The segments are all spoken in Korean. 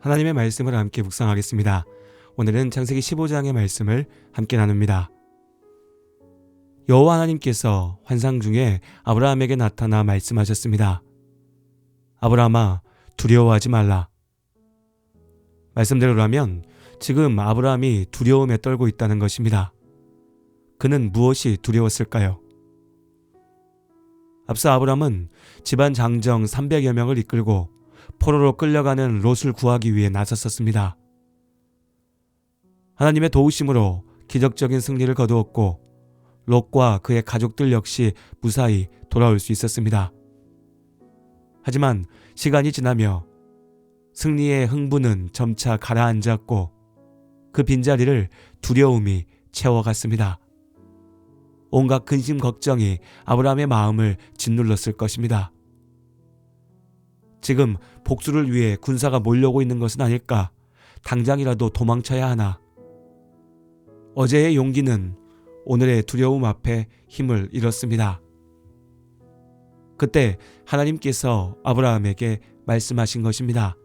하나님의 말씀을 함께 묵상하겠습니다. 오늘은 창세기 15장의 말씀을 함께 나눕니다. 여호와 하나님께서 환상 중에 아브라함에게 나타나 말씀하셨습니다. 아브라함아 두려워하지 말라. 말씀대로라면 지금 아브라함이 두려움에 떨고 있다는 것입니다. 그는 무엇이 두려웠을까요? 앞서 아브라함은 집안 장정 300여 명을 이끌고 포로로 끌려가는 롯을 구하기 위해 나섰었습니다. 하나님의 도우심으로 기적적인 승리를 거두었고 롯과 그의 가족들 역시 무사히 돌아올 수 있었습니다. 하지만 시간이 지나며 승리의 흥분은 점차 가라앉았고 그 빈자리를 두려움이 채워갔습니다. 온갖 근심 걱정이 아브라함의 마음을 짓눌렀을 것입니다. 지금 복수를 위해 군사가 몰려오고 있는 것은 아닐까? 당장이라도 도망쳐야 하나? 어제의 용기는 오늘의 두려움 앞에 힘을 잃었습니다. 그때 하나님께서 아브라함에게 말씀하신 것입니다.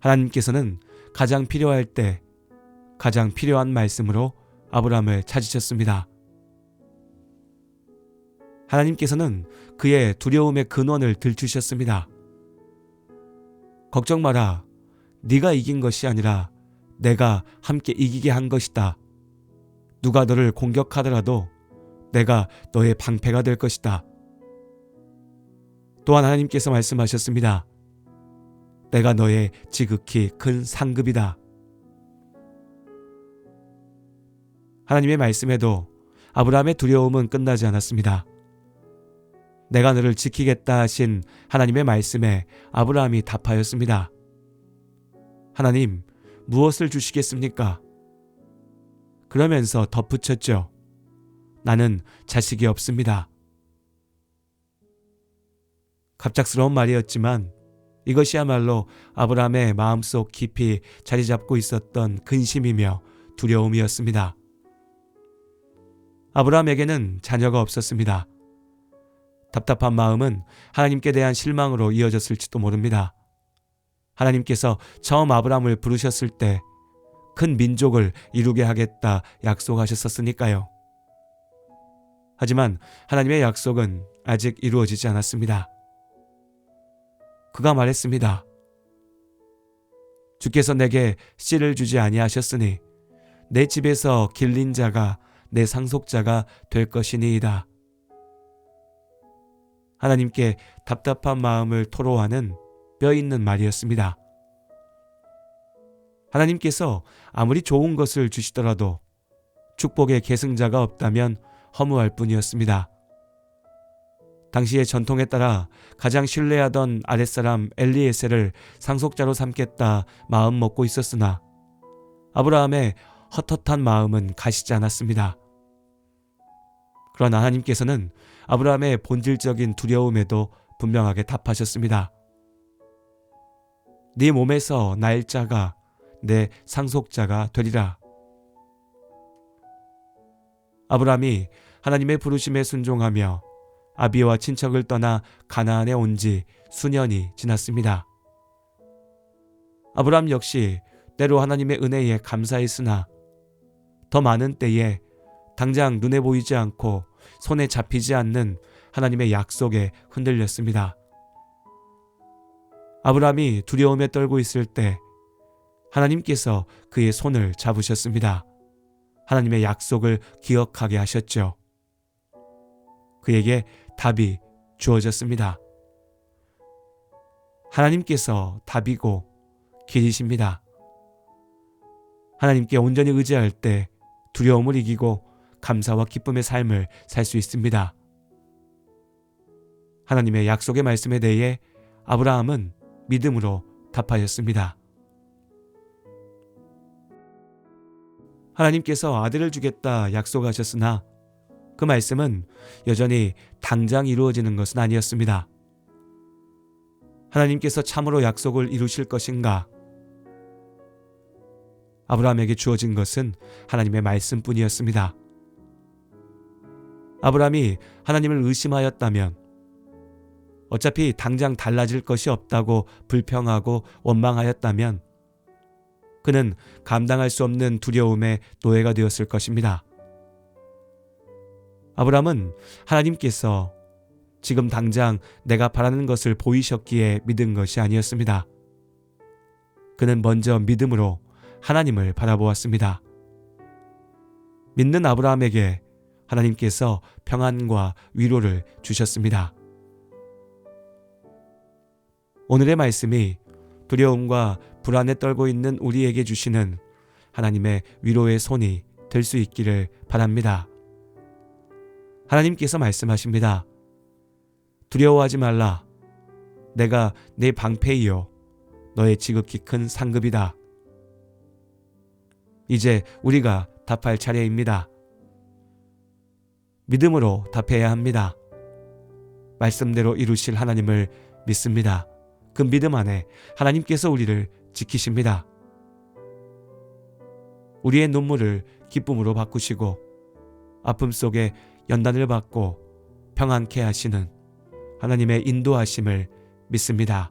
하나님께서는 가장 필요할 때 가장 필요한 말씀으로 아브라함을 찾으셨습니다. 하나님께서는 그의 두려움의 근원을 들추셨습니다. 걱정 마라. 네가 이긴 것이 아니라 내가 함께 이기게 한 것이다. 누가 너를 공격하더라도 내가 너의 방패가 될 것이다. 또한 하나님께서 말씀하셨습니다. 내가 너의 지극히 큰 상급이다. 하나님의 말씀에도 아브라함의 두려움은 끝나지 않았습니다. 내가 너를 지키겠다 하신 하나님의 말씀에 아브라함이 답하였습니다. 하나님, 무엇을 주시겠습니까? 그러면서 덧붙였죠. 나는 자식이 없습니다. 갑작스러운 말이었지만 이것이야말로 아브라함의 마음속 깊이 자리 잡고 있었던 근심이며 두려움이었습니다. 아브라함에게는 자녀가 없었습니다. 답답한 마음은 하나님께 대한 실망으로 이어졌을지도 모릅니다. 하나님께서 처음 아브라함을 부르셨을 때 큰 민족을 이루게 하겠다 약속하셨었으니까요. 하지만 하나님의 약속은 아직 이루어지지 않았습니다. 그가 말했습니다. 주께서 내게 씨를 주지 아니하셨으니 내 집에서 길린 자가 내 상속자가 될 것이니이다. 하나님께 답답한 마음을 토로하는 뼈 있는 말이었습니다. 하나님께서 아무리 좋은 것을 주시더라도 축복의 계승자가 없다면 허무할 뿐이었습니다. 당시의 전통에 따라 가장 신뢰하던 아랫사람 엘리에셀을 상속자로 삼겠다 마음 먹고 있었으나 아브라함의 헛헛한 마음은 가시지 않았습니다. 그러나 하나님께서는 아브라함의 본질적인 두려움에도 분명하게 답하셨습니다. 네 몸에서 날 자가 내 상속자가 되리라. 아브라함이 하나님의 부르심에 순종하며 아비와 친척을 떠나 가나안에 온 지 수년이 지났습니다. 아브라함 역시 때로 하나님의 은혜에 감사했으나 더 많은 때에 당장 눈에 보이지 않고 손에 잡히지 않는 하나님의 약속에 흔들렸습니다. 아브라함이 두려움에 떨고 있을 때 하나님께서 그의 손을 잡으셨습니다. 하나님의 약속을 기억하게 하셨죠. 그에게 답이 주어졌습니다. 하나님께서 답이고 길이십니다. 하나님께 온전히 의지할 때 두려움을 이기고 감사와 기쁨의 삶을 살 수 있습니다. 하나님의 약속의 말씀에 대해 아브라함은 믿음으로 답하였습니다. 하나님께서 아들을 주겠다 약속하셨으나 그 말씀은 여전히 당장 이루어지는 것은 아니었습니다. 하나님께서 참으로 약속을 이루실 것인가? 아브라함에게 주어진 것은 하나님의 말씀뿐이었습니다. 아브라함이 하나님을 의심하였다면 어차피 당장 달라질 것이 없다고 불평하고 원망하였다면 그는 감당할 수 없는 두려움의 노예가 되었을 것입니다. 아브라함은 하나님께서 지금 당장 내가 바라는 것을 보이셨기에 믿은 것이 아니었습니다. 그는 먼저 믿음으로 하나님을 바라보았습니다. 믿는 아브라함에게 하나님께서 평안과 위로를 주셨습니다. 오늘의 말씀이 두려움과 불안에 떨고 있는 우리에게 주시는 하나님의 위로의 손이 될 수 있기를 바랍니다. 하나님께서 말씀하십니다. 두려워하지 말라. 내가 내 방패이요. 너의 지극히 큰 상급이다. 이제 우리가 답할 차례입니다. 믿음으로 답해야 합니다. 말씀대로 이루실 하나님을 믿습니다. 그 믿음 안에 하나님께서 우리를 지키십니다. 우리의 눈물을 기쁨으로 바꾸시고 아픔 속에 연단을 받고 평안케 하시는 하나님의 인도하심을 믿습니다.